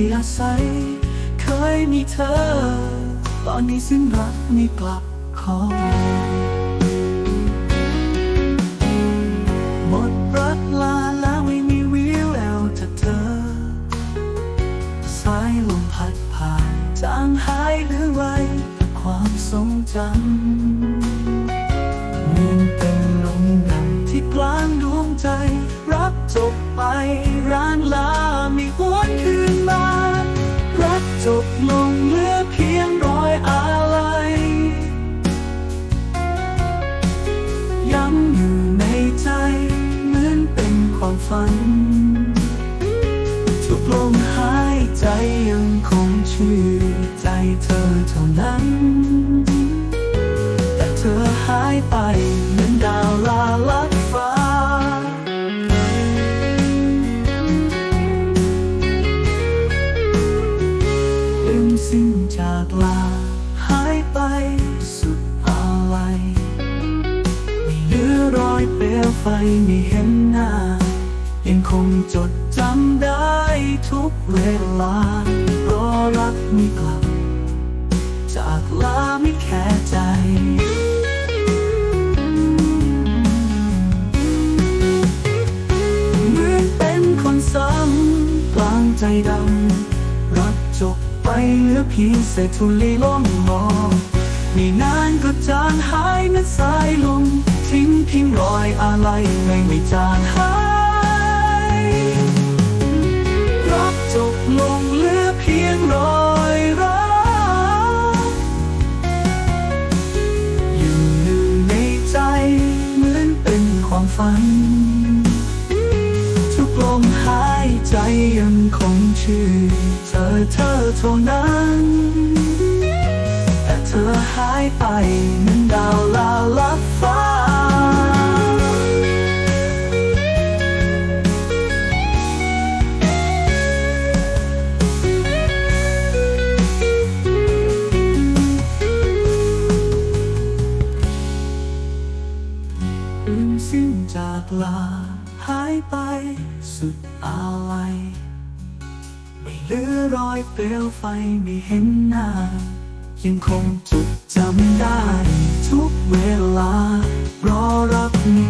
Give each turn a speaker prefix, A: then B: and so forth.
A: อนที่อาศัย เคยมีเธอ ตอนนี้สิ้นรักไม่กลับขอหมดรักลาแล้วไม่มีวิวแววจากเธอ สายลมพัดผ่านจางหายหรือไรกับความทรงจำ ไปเหมือนดาวลาลัดฟ้า ลืมสิ้นจากลา หายไปสุดอะไรไม่เหลือรอยเปลวไฟไม่เห็นหน้า ยังคงจดจำได้ทุกเวลารอรักไม่กลับ ใจดำรักจบไปเหลือเพียงเศษธุลีล้มมอไม่นานก็จางหายนั้นสายลม ทิ้งเพียงรอยอะไรไม่ไม่จางหายรักจบลงเหลือเพียงรอยรักอยู่หนึ่งในใจเหมือนเป็นความฝัน ยใจยังคงชื่อเธอเธอเท่านั้น แต่เธอหายไปเหมือนดาวลาลัดฟ้าลืมสิ้นจากลาายไปสุดอะไรไม่เหลือรอยเปลวไฟไม่เห็นหน้า ยังคงจดจำได้ ทุกเวลารอรับไม่กลับ